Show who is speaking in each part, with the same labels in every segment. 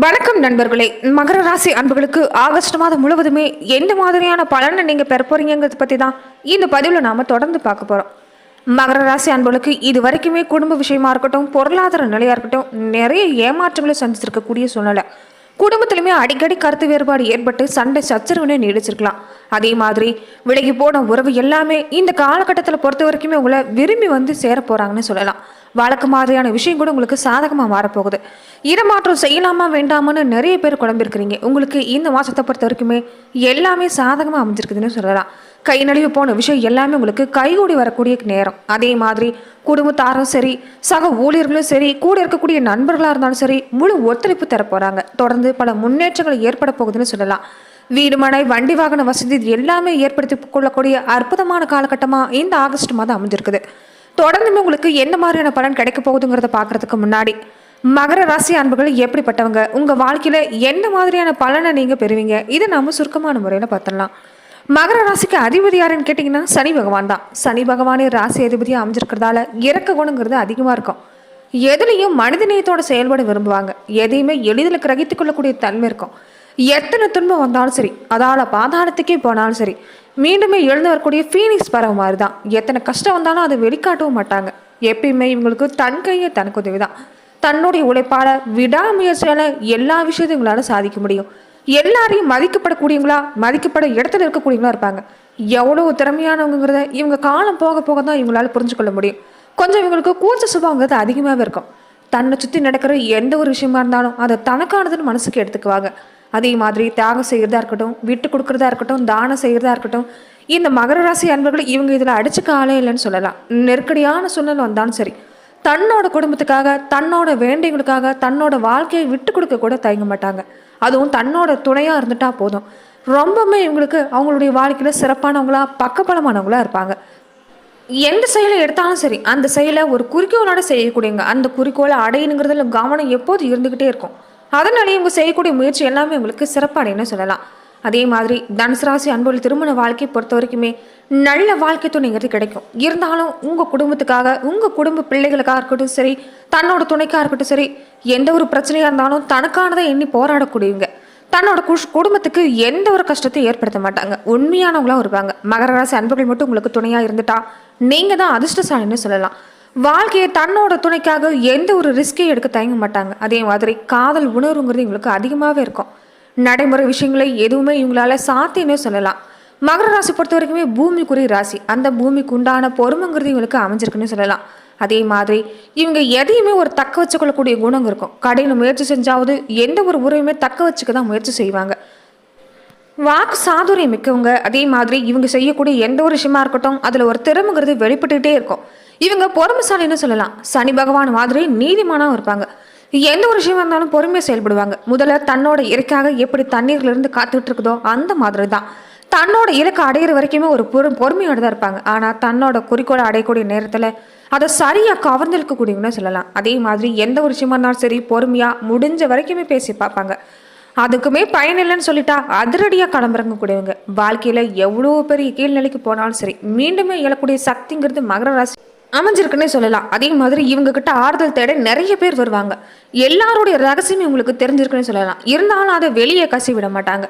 Speaker 1: வணக்கம் நண்பர்களே. மகர ராசி அன்புகளுக்கு ஆகஸ்ட் மாதம் முழுவதுமே எந்த மாதிரியான பலனை நீங்கள் பெற போறீங்கிறத பற்றி தான் இந்த பதிவில் நாம் தொடர்ந்து பார்க்க போகிறோம் மகர ராசி அன்புகளுக்கு இது வரைக்குமே குடும்ப விஷயமா இருக்கட்டும் பொருளாதார நிலையாக இருக்கட்டும் நிறைய ஏமாற்றங்களை சந்திச்சிருக்கக்கூடிய சூழ்நிலை. குடும்பத்திலுமே அடிக்கடி கருத்து வேறுபாடு ஏற்பட்டு சண்டை சச்சரவுனே நீடிச்சிருக்கலாம். அதே மாதிரி விலகி போன உறவு எல்லாமே இந்த காலகட்டத்தில் பொறுத்த வரைக்குமே உங்களை விரும்பி வந்து சேர போகிறாங்கன்னு சொல்லலாம். வழக்கு மாதிரியான விஷயம் கூட உங்களுக்கு சாதகமாக மாறப்போகுது. இடமாற்றம் செய்யலாமா வேண்டாமான்னு நிறைய பேர் குழம்பிருக்கிறீங்க உங்களுக்கு இந்த மாதத்தை பொறுத்த வரைக்குமே எல்லாமே சாதகமாக அமைஞ்சிருக்குதுன்னு சொல்லலாம். கை நழுவி போன விஷயம் எல்லாமே உங்களுக்கு கைகூடி வரக்கூடிய நேரம். அதே மாதிரி குடும்பத்தாரும் சரி சக ஊழியர்களும் சரி கூட இருக்கக்கூடிய நண்பர்களாக இருந்தாலும் சரி முழு ஒத்துழைப்பு தர போகிறாங்க தொடர்ந்து பல முன்னேற்றங்கள் ஏற்பட போகுதுன்னு சொல்லலாம். வீடு மனை வண்டி வாகன வசதி இது எல்லாமே ஏற்படுத்தி கொள்ளக்கூடிய அற்புதமான காலகட்டமாக இந்த ஆகஸ்ட் மாதம் அமைஞ்சிருக்குது. தொடர்ந்துமே உங்களுக்கு எந்த மாதிரியான பலன் கிடைக்க போகுதுங்கிறத பார்க்கறதுக்கு முன்னாடி மகர ராசி அன்புகள் எப்படிப்பட்டவங்க? உங்கள் வாழ்க்கையில் எந்த மாதிரியான பலனை நீங்கள் பெறுவீங்க? இதை நாம சுருக்கமான முறையில் பார்த்துடலாம். மகர ராசிக்கு அதிபதி யாருன்னு கேட்டிங்கன்னா சனி பகவான் தான். சனி பகவானே ராசி அதிபதியாக அமைஞ்சிருக்கிறதால இறக்க குணங்கிறது அதிகமாக இருக்கும். எதுலேயும் மனிதநேயத்தோட செயல்பட விரும்புவாங்க. எதையுமே எளிதில் கிரகித்து கொள்ளக்கூடிய தன்மை இருக்கும். எத்தனை துன்பம் வந்தாலும் சரி அதால் பாதாளத்துக்கே போனாலும் சரி மீண்டுமே எழுந்து வரக்கூடிய ஃபீனிக்ஸ் பறவை மாதிரி தான் எத்தனை கஷ்டம் வந்தாலும் அதை வெளிக்காட்டவும் மாட்டாங்க. எப்பயுமே இவங்களுக்கு தன் கையை தனக்கு உதவி தான் தன்னுடைய உழைப்பால விடாமுயற்சியால் எல்லா விஷயத்தையும் உங்களால் சாதிக்க முடியும். எல்லாரையும் மதிக்கப்படக்கூடியவங்களா மதிக்கப்பட இடத்துல இருக்கக்கூடியவங்களா இருப்பாங்க. எவ்வளவு திறமையானவங்கிறத இவங்க காலம் போக போக தான் இவங்களால புரிஞ்சுக்கொள்ள முடியும். கொஞ்சம் இவங்களுக்கு கூச்ச சுபாவங்கிறது அதிகமாகவே இருக்கும். தன்னை சுற்றி நடக்கிற எந்த ஒரு விஷயமா இருந்தாலும் அதை தனக்கானதுன்னு மனசுக்கு எடுத்துக்குவாங்க. அதே மாதிரி தியாகம் செய்கிறதா இருக்கட்டும் விட்டு கொடுக்குறதா இருக்கட்டும் தானம் செய்கிறதா இருக்கட்டும் இந்த மகர ராசி அன்பர்கள் இவங்க இதில் அடிச்சுக்க ஆளே இல்லைன்னு சொல்லலாம். நெருக்கடியான சூழ்நிலை வந்தாலும் சரி தன்னோட குடும்பத்துக்காக தன்னோட வேண்டியவங்களுக்காக தன்னோட வாழ்க்கையை விட்டு கொடுக்க கூட தயங்க மாட்டாங்க. அதுவும் தன்னோட துணையாக இருந்துட்டா போதும். ரொம்பவுமே இவங்களுக்கு அவங்களுடைய வாழ்க்கையில் சிறப்பானவங்களா பக்கபலமானவங்களா இருப்பாங்க. எந்த செயலை எடுத்தாலும் சரி அந்த செயலை ஒரு குறிக்கோளோட செய்யக்கூடியவங்க அந்த குறிக்கோளை அடையணுங்கிறதுல கவனம் எப்போது இருந்துக்கிட்டே இருக்கும். அதனாலே இவங்க செய்யக்கூடிய முயற்சி எல்லாமே உங்களுக்கு சிறப்படைன்னு சொல்லலாம். அதே மாதிரி தனுசு ராசி அன்புகள் திருமண வாழ்க்கையை பொறுத்த வரைக்குமே நல்ல வாழ்க்கை துணைங்கிறது கிடைக்கும். இருந்தாலும் உங்கள் குடும்பத்துக்காக உங்கள் குடும்ப பிள்ளைகளுக்காக இருக்கட்டும் சரி தன்னோட துணைக்காக இருக்கட்டும் சரி எந்த ஒரு பிரச்சனையாக இருந்தாலும் தனக்கானதை எண்ணி போராடக்கூடியவங்க. தன்னோட குஷ் குடும்பத்துக்கு எந்த ஒரு கஷ்டத்தையும் ஏற்படுத்த மாட்டாங்க. உண்மையானவங்களாம் இருப்பாங்க. மகர ராசி அன்புகள் மட்டும் உங்களுக்கு துணையாக இருந்துட்டா நீங்கள் தான் அதிர்ஷ்டசாலின்னு சொல்லலாம். வாழ்க்கையை தன்னோட துணைக்காக எந்த ஒரு ரிஸ்கையும் எடுக்க தயங்க மாட்டாங்க. அதே மாதிரி காதல் உணர்வுங்கிறது இவங்களுக்கு அதிகமாகவே இருக்கும். நடைமுறை விஷயங்களை எதுவுமே இவங்களால சாத்தியமே சொல்லலாம். மகர ராசி பொறுத்த வரைக்குமே பூமிக்குரிய ராசி. அந்த பூமிக்கு உண்டான பொறுமைங்கிறது இவங்களுக்கு அமைஞ்சிருக்குன்னு சொல்லலாம். அதே மாதிரி இவங்க எதையுமே ஒரு தக்க வச்சுக்கொள்ளக்கூடிய குணம் இருக்கும். கடையில் முயற்சி செஞ்சாவது எந்த ஒரு உறவுமே தக்க வச்சுக்க தான் முயற்சி செய்வாங்க. வாக்கு சாதுரியம் மிக்கவங்க. அதே மாதிரி இவங்க செய்யக்கூடிய எந்த ஒரு விஷயமா இருக்கட்டும் அதில் ஒரு திறமைங்கிறது வெளிப்பட்டுக்கிட்டே இருக்கும். இவங்க பொறுமைசாலின்னு சொல்லலாம்? சனி பகவான் மாதிரி நீதிமானாவும் இருப்பாங்க. எந்த ஒரு விஷயம் இருந்தாலும் பொறுமையாக செயல்படுவாங்க. முதல்ல தன்னோட இறக்காக எப்படி தண்ணீர்லேருந்து காத்துட்டு இருக்குதோ அந்த மாதிரி தான் தன்னோட இலக்கை அடையிற வரைக்குமே ஒரு பொறு பொறுமையோடு தான் இருப்பாங்க. ஆனால் தன்னோட குறிக்கோளை அடையக்கூடிய நேரத்தில் அதை சரியாக கவர்ந்திருக்கக்கூடியவங்கன்னு சொல்லலாம். அதே மாதிரி எந்த ஒரு விஷயமா இருந்தாலும் சரி பொறுமையாக முடிஞ்ச வரைக்குமே பேசி பார்ப்பாங்க. அதுக்குமே பயன் இல்லைன்னு சொல்லிட்டா அதிரடியாக கூடியவங்க வாழ்க்கையில் எவ்வளோ பெரிய கீழ்நிலைக்கு போனாலும் சரி மீண்டுமே இழக்கூடிய சக்திங்கிறது மகர ராசி. அமைஞ்சிருக்குன்னே சொல்லலாம். அதே மாதிரி இவங்க கிட்ட ஆறுதல் தேட நிறைய பேர் வருவாங்க. எல்லாருடைய ரகசியமே உங்களுக்கு தெரிஞ்சிருக்குன்னு சொல்லலாம். இருந்தாலும் அதை வெளியே கசி விட மாட்டாங்க.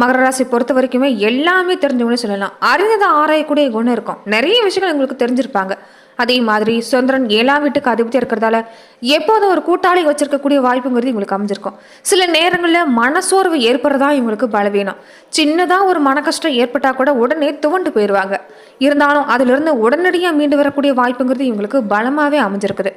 Speaker 1: மகர ராசி பொறுத்த வரைக்குமே எல்லாமே தெரிஞ்சவங்கன்னு சொல்லலாம். அறிந்ததை ஆராயக்கூடிய குணம் இருக்கும். நிறைய விஷயங்கள் உங்களுக்கு தெரிஞ்சிருப்பாங்க. அதே மாதிரி சுதந்திரன் ஏழாம் வீட்டுக்கு அதிபதி இருக்கிறதால எப்போதும் ஒரு கூட்டாளி வச்சிருக்கக்கூடிய வாய்ப்புங்கிறது இவங்களுக்கு அமைஞ்சிருக்கும். சில நேரங்களில் மனசோர்வு ஏற்படுறதா இவங்களுக்கு பலவீனம். சின்னதாக ஒரு மன கஷ்டம் ஏற்பட்டால் கூட உடனே துவண்டு போயிடுவாங்க இருந்தாலும் அதிலிருந்து உடனடியாக மீண்டு வரக்கூடிய வாய்ப்புங்கிறது இவங்களுக்கு பலமாகவே அமைஞ்சிருக்குது.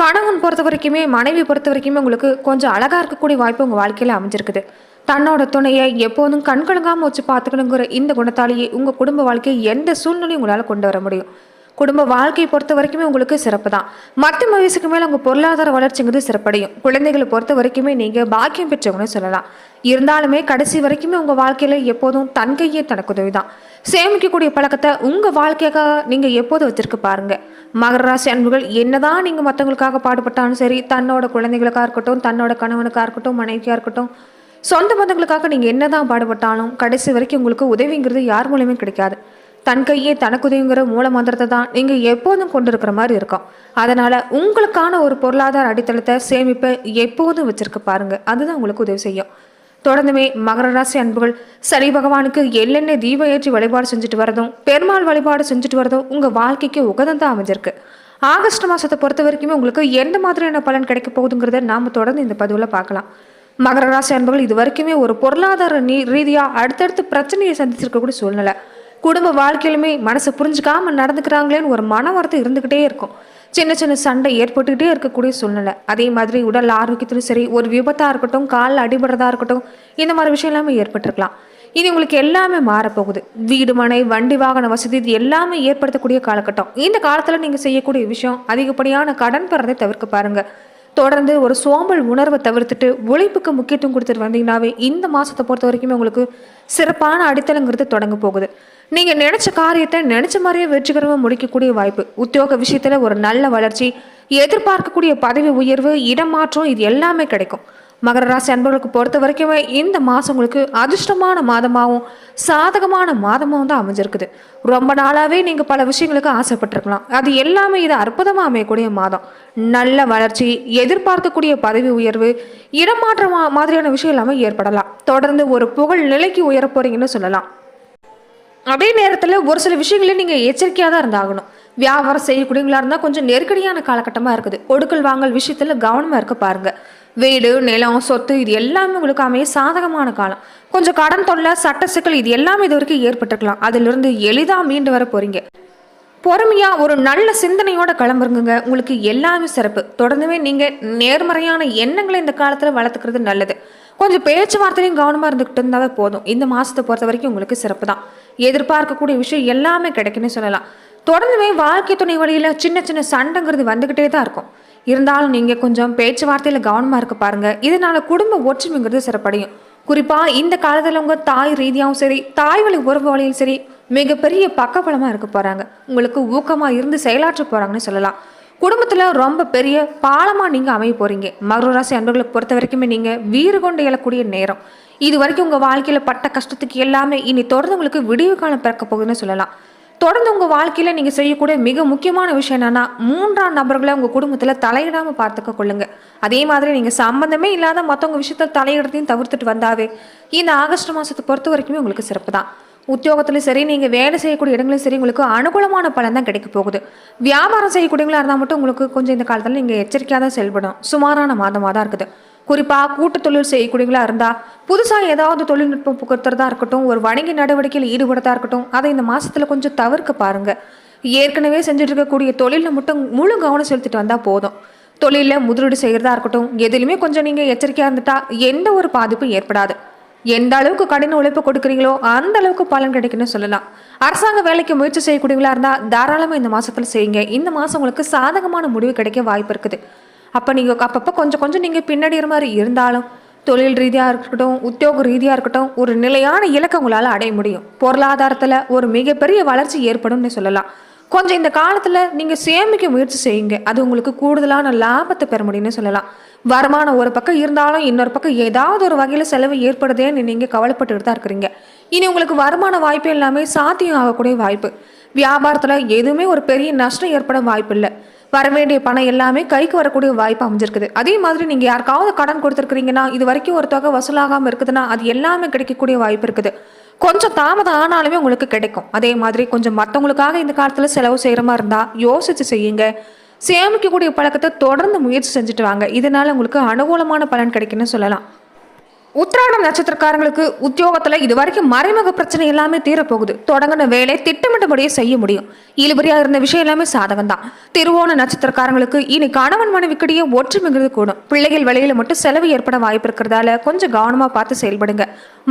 Speaker 1: கணவன் பொறுத்த வரைக்குமே மனைவி பொறுத்த வரைக்குமே உங்களுக்கு கொஞ்சம் அழகாக இருக்கக்கூடிய வாய்ப்பு உங்கள் வாழ்க்கையில் அமைஞ்சிருக்குது. தன்னோட துணையை எப்போதும் கண்கலங்காமல் வச்சு பார்த்துக்கணுங்கிற இந்த குணத்தாலேயே உங்கள் குடும்ப வாழ்க்கையை எந்த சூழ்நிலையும் உங்களால் கொண்டு வர முடியும். குடும்ப வாழ்க்கையை பொறுத்த வரைக்குமே உங்களுக்கு சிறப்பு தான். மற்ற வயசுக்கு மேலே உங்கள் பொருளாதார வளர்ச்சிங்கிறது சிறப்படையும். குழந்தைகளை பொறுத்த வரைக்குமே நீங்கள் பாக்கியம் பெற்றவங்கன்னு சொல்லலாம். இருந்தாலுமே கடைசி வரைக்குமே உங்கள் வாழ்க்கையில் எப்போதும் தன் கையே தனக்கு உதவி தான். சேமிக்கக்கூடிய பழக்கத்தை உங்கள் வாழ்க்கைக்காக நீங்கள் எப்போது வச்சிருக்க பாருங்கள் மகர ராசி அன்புகள் என்னதான் நீங்கள் மற்றவங்களுக்காக பாடுபட்டாலும் சரி தன்னோட குழந்தைகளுக்காக இருக்கட்டும் தன்னோட கணவனுக்காக இருக்கட்டும் மனைவியாக இருக்கட்டும் சொந்த பந்தங்களுக்காக நீங்கள் என்னதான் பாடுபட்டாலும் கடைசி வரைக்கும் உங்களுக்கு உதவிங்கிறது யார் மூலயமே கிடைக்காது. தன் கையே தனக்குதைங்கிற மூல மந்திரத்தை தான் நீங்கள் எப்போதும் கொண்டு இருக்கிற மாதிரி இருக்கும். அதனால் உங்களுக்கான ஒரு பொருளாதார அடித்தளத்தை சேமிப்பை எப்போதும் வச்சுருக்க பாருங்கள் அதுதான் உங்களுக்கு உதவி செய்யும். தொடர்ந்துமே மகர ராசி அன்புகள் சனி பகவானுக்கு எள்ளெண்ணெய் தீப ஏற்றி வழிபாடு செஞ்சுட்டு வரதும் பெருமாள் வழிபாடு செஞ்சுட்டு வரதும் உங்கள் வாழ்க்கைக்கு உகதந்தான் அமைஞ்சிருக்கு. ஆகஸ்ட் மாதத்தை பொறுத்த வரைக்குமே உங்களுக்கு எந்த மாதிரியான பலன் கிடைக்க போகுதுங்கிறத நாம் தொடர்ந்து இந்த பதிவில் பார்க்கலாம். மகர ராசி அன்புகள் இது வரைக்குமே ஒரு பொருளாதார நீ ரீதியாக அடுத்தடுத்து பிரச்சனையை சந்திச்சிருக்கக்கூடிய சூழ்நிலை. குடும்ப வாழ்க்கையிலுமே மனசை புரிஞ்சுக்காம நடந்துக்கிறாங்களேன்னு ஒரு மன வார்த்தை இருந்துக்கிட்டே இருக்கும். சின்ன சின்ன சண்டை ஏற்பட்டுக்கிட்டே இருக்கக்கூடிய சூழ்நிலை. அதே மாதிரி உடல் ஆரோக்கியத்திலும் சரி ஒரு விபத்தாக இருக்கட்டும் காலில் அடிபடுறதா இருக்கட்டும் இந்த மாதிரி விஷயம் எல்லாமே ஏற்பட்டிருக்கலாம். இனி உங்களுக்கு எல்லாமே மாறப்போகுது. வீடு மனை வண்டி வாகன வசதி இது எல்லாமே ஏற்படுத்தக்கூடிய காலகட்டம். இந்த காலத்தில் நீங்கள் செய்யக்கூடிய விஷயம் அதிகப்படியான கடன் பெறதை தவிர்க்க பாருங்கள் தொடர்ந்து ஒரு சோம்பல் உணர்வை தவிர்த்துட்டு உழைப்புக்கு முக்கியத்துவம் கொடுத்துட்டு வந்தீங்கன்னாவே இந்த மாதத்தை பொறுத்த வரைக்குமே உங்களுக்கு சிறப்பான அடித்தளங்கிறது தொடங்க போகுது. நீங்கள் நினச்ச காரியத்தை நினச்ச மாதிரியே வெற்றிகரமாக முடிக்கக்கூடிய வாய்ப்பு உத்தியோக விஷயத்தில் ஒரு நல்ல வளர்ச்சி எதிர்பார்க்கக்கூடிய பதவி உயர்வு இடமாற்றம் இது எல்லாமே கிடைக்கும். மகர ராசி அன்பர்களுக்கு பொறுத்த வரைக்குமே இந்த மாதம் உங்களுக்கு அதிர்ஷ்டமான மாதமாகவும் சாதகமான மாதமாகவும் தான் அமைஞ்சிருக்குது. ரொம்ப நாளாகவே நீங்கள் பல விஷயங்களுக்கு ஆசைப்பட்டிருக்கலாம். அது எல்லாமே இது அற்புதமாக அமையக்கூடிய மாதம். நல்ல வளர்ச்சி எதிர்பார்க்கக்கூடிய பதவி உயர்வு இடமாற்ற மா- மாதிரியான விஷயம் எல்லாமே ஏற்படலாம். தொடர்ந்து ஒரு புகழ் நிலைக்கு உயரப் போகிறீங்கன்னு சொல்லலாம். அதே நேரத்தில் ஒரு சில விஷயங்களையும் நீங்கள் எச்சரிக்கையாக தான் இருந்தாகணும். வியாபாரம் செய்யக்கூடியவங்களா இருந்தால் கொஞ்சம் நெருக்கடியான காலகட்டமாக இருக்குது. கொடுக்கல் வாங்கல் விஷயத்தில் கவனமாக இருக்க பாருங்கள் வீடு நிலம் சொத்து இது எல்லாமே உங்களுக்கு அமைய சாதகமான காலம். கொஞ்சம் கடன் தொல்லை சட்ட சிக்கல் இது எல்லாமே இது வரைக்கும் ஏற்பட்டிருக்கலாம். அதிலிருந்து எளிதாக மீண்டு வர போறீங்க. பொறுமையாக ஒரு நல்ல சிந்தனையோட கிளம்புருங்க உங்களுக்கு எல்லாமே சிறப்பு. தொடர்ந்துமே நீங்கள் நேர்மறையான எண்ணங்களை இந்த காலத்தில் வளர்த்துக்கிறது நல்லது. கொஞ்சம் பேச்சுவார்த்தையும் கவனமாக இருந்துக்கிட்டு இருந்தாவே போதும். இந்த மாதத்தை பொறுத்த வரைக்கும் உங்களுக்கு சிறப்பு தான் எதிர்பார்க்கக்கூடிய விஷயம் எல்லாமே கிடைக்குன்னு சொல்லலாம். தொடர்ந்துமே வாழ்க்கை துணை வழியில் சின்ன சின்ன சண்டைங்கிறது வந்துக்கிட்டே தான் இருக்கும். இருந்தாலும் நீங்கள் கொஞ்சம் பேச்சுவார்த்தையில் கவனமாக இருக்க பாருங்கள் இதனால் குடும்ப ஒற்றுமைங்கிறது சிறப்படையும். குறிப்பாக இந்த காலத்தில் உங்கள் தாய் ரீதியாகவும் சரி தாய் வழி உறவு வழியும் சரி மிகப்பெரிய பக்கபலமாக இருக்க போகிறாங்க உங்களுக்கு ஊக்கமாக இருந்து செயலாற்ற போகிறாங்கன்னு சொல்லலாம். குடும்பத்தில் ரொம்ப பெரிய பாலமாக நீங்கள் அமைய போகிறீங்க மகர ராசி அன்பர்களை பொறுத்த வரைக்குமே நீங்கள் வீறு கொண்டு எழக்கூடிய நேரம். இது வரைக்கும் உங்கள் வாழ்க்கையில் பட்ட கஷ்டத்துக்கு எல்லாமே இனி தொடர்ந்து உங்களுக்கு விடிவு காலம் பிறக்க போகுதுன்னு சொல்லலாம். தொடர்ந்து உங்கள் வாழ்க்கையில் நீங்கள் செய்யக்கூடிய மிக முக்கியமான விஷயம் என்னென்னா மூன்றாம் நபர்களை உங்கள் குடும்பத்தில் தலையிடாமல் பார்த்துக்க கொள்ளுங்க. அதே மாதிரி நீங்கள் சம்மந்தமே இல்லாத மற்றவங்க விஷயத்த தலையிடத்தையும் தவிர்த்துட்டு வந்தாவே இந்த ஆகஸ்ட் மாதத்தை பொறுத்த வரைக்குமே உங்களுக்கு சிறப்பு தான். உத்தியோகத்திலும் சரி நீங்கள் வேலை செய்யக்கூடிய இடங்களும் சரி உங்களுக்கு அனுகூலமான பலன் தான் கிடைக்க போகுது. வியாபாரம் செய்யக்கூடியவங்களாக இருந்தால் மட்டும் உங்களுக்கு கொஞ்சம் இந்த காலத்தில் நீங்கள் எச்சரிக்கையாக தான் செயல்படும் சுமாரான மாதமாக தான் இருக்குது. குறிப்பாக கூட்டு தொழில் செய்யக்கூடியவங்களா இருந்தால் புதுசாக ஏதாவது தொழில்நுட்பம் புகுத்துறதா இருக்கட்டும் ஒரு வணிக நடவடிக்கையில் ஈடுபடுறதா இருக்கட்டும் அதை இந்த மாசத்துல கொஞ்சம் தவிர்க்க பாருங்க. ஏற்கனவே செஞ்சுட்டு இருக்கக்கூடிய தொழிலில் மட்டும் முழு கவனம் செலுத்திட்டு வந்தால் போதும். தொழிலில் முதலீடு செய்கிறதா இருக்கட்டும் எதுலையுமே கொஞ்சம் நீங்கள் எச்சரிக்கையாக இருந்துட்டா எந்த ஒரு பாதிப்பும் ஏற்படாது. எந்த அளவுக்கு கடின உழைப்பு கொடுக்குறீங்களோ அந்த அளவுக்கு பலன் கிடைக்குன்னு சொல்லலாம். அரசாங்க வேலைக்கு முயற்சி செய்யக்கூடியவங்களா இருந்தால் தாராளமாக இந்த மாதத்தில் செய்யுங்க. இந்த மாதம் உங்களுக்கு சாதகமான முடிவு கிடைக்க வாய்ப்பு இருக்குது. அப்போ நீங்கள் அப்பப்போ கொஞ்சம் கொஞ்சம் நீங்கள் பின்னாடிற மாதிரி இருந்தாலும் தொழில் ரீதியாக இருக்கட்டும் உத்தியோக ரீதியாக இருக்கட்டும் ஒரு நிலையான இலக்கை உங்களால் அடைய முடியும். பொருளாதாரத்தில் ஒரு மிகப்பெரிய வளர்ச்சி ஏற்படும்னு சொல்லலாம். கொஞ்சம் இந்த காலத்தில் நீங்கள் சேமிக்க முயற்சி செய்யுங்க. அது உங்களுக்கு கூடுதலான லாபத்தை பெற முடியும்னு சொல்லலாம். வருமானம் ஒரு பக்கம் இருந்தாலும் இன்னொரு பக்கம் ஏதாவது ஒரு வகையில் செலவு ஏற்படுதேன்னு நீங்கள் கவலைப்பட்டுட்டு தான் இருக்கிறீங்க. இனி உங்களுக்கு வருமான வாய்ப்பு எல்லாமே சாத்தியம் ஆகக்கூடிய வாய்ப்பு. வியாபாரத்தில் எதுவுமே ஒரு பெரிய நஷ்டம் ஏற்பட வாய்ப்பு இல்லை வர வேண்டிய பணம் எல்லாமே கைக்கு வரக்கூடிய வாய்ப்பு அமைஞ்சிருக்குது. அதே மாதிரி நீங்கள் யாருக்காவது கடன் கொடுத்துருக்குறீங்கன்னா இது வரைக்கும் ஒரு தொகை வசூலாகாமல் இருக்குதுன்னா அது எல்லாமே கிடைக்கக்கூடிய வாய்ப்பு இருக்குது. கொஞ்சம் தாமதம் ஆனாலுமே உங்களுக்கு கிடைக்கும். அதே மாதிரி கொஞ்சம் மற்றவங்களுக்காக இந்த காலத்தில் செலவு செய்கிற மாதிரி இருந்தால் யோசித்து செய்யுங்க. சேமிக்கக்கூடிய பழக்கத்தை தொடர்ந்து முயற்சி செஞ்சுட்டு வாங்க. இதனால் உங்களுக்கு அனுகூலமான பலன் கிடைக்குன்னு சொல்லலாம். உத்திராடம் நட்சத்திரக்காரங்களுக்கு உத்தியோகத்துல இது வரைக்கும் மறைமுக பிரச்சனை எல்லாமே தீரப்போகுது. தொடங்கின வேலை திட்டமிட்டபடியே செய்ய முடியும். இழுபறியா இருந்த விஷயம் எல்லாமே சாதகம் தான் திருவோண நட்சத்திரக்காரங்களுக்கு இனி கணவன் மனைவிக்கிடையே ஒற்றுமைங்கிறது கூடும். பிள்ளைகள் வழியில மட்டும் செலவு ஏற்பட வாய்ப்பு இருக்கிறதால கொஞ்சம் கவனமா பார்த்து செயல்படுங்க.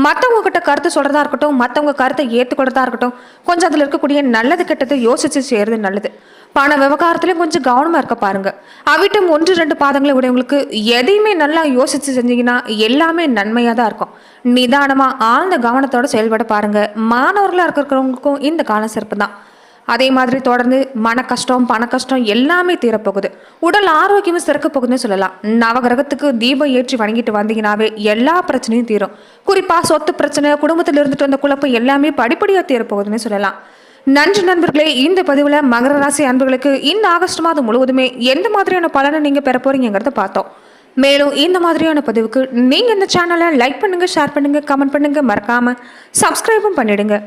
Speaker 1: மற்றவங்க கிட்ட கருத்து சொல்றதா இருக்கட்டும் மற்றவங்க கருத்தை ஏற்றுக்கொள்றதா இருக்கட்டும் கொஞ்சம் அதில் இருக்கக்கூடிய நல்லது கெட்டது யோசிச்சு செய்யறது நல்லது. பண விவகாரத்துலையும் கொஞ்சம் கவனமாக இருக்க பாருங்க. அவிட்டம் ஒன்று ரெண்டு பாதங்களை உடையவங்களுக்கு எதையுமே நல்லா யோசித்து செஞ்சீங்கன்னா எல்லாமே நன்மையாக தான் இருக்கும். நிதானமாக ஆழ்ந்த கவனத்தோடு செயல்பட பாருங்க. மாணவர்களாக இருக்கிறவங்களுக்கும் இந்த காலம் சிறப்பு தான். அதே மாதிரி தொடர்ந்து மன கஷ்டம் பண கஷ்டம் எல்லாமே தீரப்போகுது. உடல் ஆரோக்கியமும் சிறக்க போகுதுன்னு சொல்லலாம். நவகிரகத்துக்கு தீபம் ஏற்றி வணங்கிட்டு வந்தீங்கன்னாவே எல்லா பிரச்சனையும் தீரும். குறிப்பாக சொத்து பிரச்சனை குடும்பத்தில் இருந்துட்டு வந்த குழப்பம் எல்லாமே படிப்படியாக தீரப்போகுதுன்னு சொல்லலாம். நன்றி நண்பர்களே இந்த பதிவில் மகர ராசி அன்பர்களுக்கு இந்த ஆகஸ்ட் மாதம் முழுவதுமே எந்த மாதிரியான பலனை நீங்கள் பெற போறீங்கிறத பார்த்தோம். மேலும் இந்த மாதிரியான பதிவுக்கு நீங்கள் இந்த சேனலை லைக் பண்ணுங்கள் ஷேர் பண்ணுங்கள் கமெண்ட் பண்ணுங்கள் மறக்காமல் சப்ஸ்கிரைபும் பண்ணிடுங்க.